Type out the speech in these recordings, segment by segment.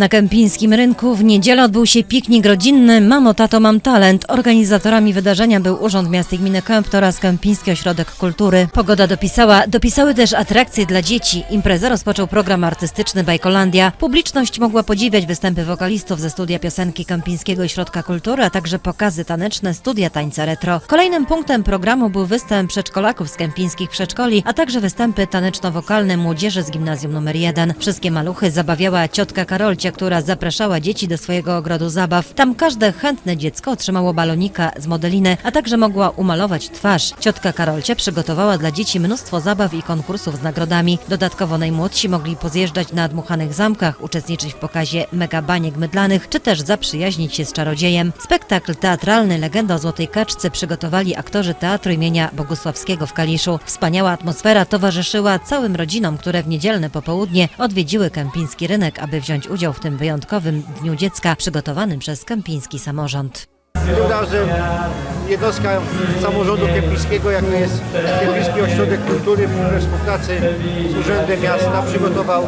Na Kępińskim Rynku w niedzielę odbył się piknik rodzinny Mamo, Tato, Mam Talent. Organizatorami wydarzenia był Urząd Miasta i Gminy Kępt oraz Kępiński Ośrodek Kultury. Pogoda dopisała, dopisały też atrakcje dla dzieci. Imprezę rozpoczął program artystyczny Bajkolandia. Publiczność mogła podziwiać występy wokalistów ze studia piosenki Kępińskiego Ośrodka Kultury, a także pokazy taneczne, studia tańca retro. Kolejnym punktem programu był występ przedszkolaków z kępińskich przedszkoli, a także występy taneczno-wokalne młodzieży z gimnazjum nr 1. Wszystkie maluchy zabawiała ciotka Karolcia, która zapraszała dzieci do swojego ogrodu zabaw. Tam każde chętne dziecko otrzymało balonika z modeliny, a także mogła umalować twarz. Ciotka Karolcia przygotowała dla dzieci mnóstwo zabaw i konkursów z nagrodami. Dodatkowo najmłodsi mogli pozjeżdżać na dmuchanych zamkach, uczestniczyć w pokazie mega baniek mydlanych, czy też zaprzyjaźnić się z czarodziejem. Spektakl teatralny Legenda o Złotej Kaczce przygotowali aktorzy Teatru imienia Bogusławskiego w Kaliszu. Wspaniała atmosfera towarzyszyła całym rodzinom, które w niedzielne popołudnie odwiedziły Kępiński Rynek, aby wziąć udział w tym wyjątkowym Dniu Dziecka przygotowanym przez Kępiński Samorząd. Tym razem jednostka samorządu kępińskiego, jaką jest Kępiński Ośrodek Kultury we współpracy z Urzędem Miasta przygotował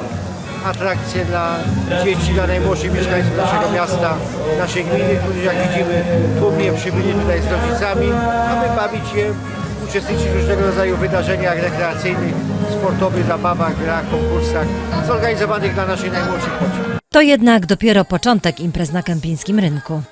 atrakcje dla dzieci, dla najmłodszych mieszkańców naszego miasta, naszej gminy, którzy jak widzimy tłumnie przybyli tutaj z rodzicami, aby bawić się, uczestniczyć w różnego rodzaju wydarzeniach rekreacyjnych, sportowych, zabawach, grach, konkursach zorganizowanych dla naszych najmłodszych poczet. To jednak dopiero początek imprez na Kępińskim Rynku.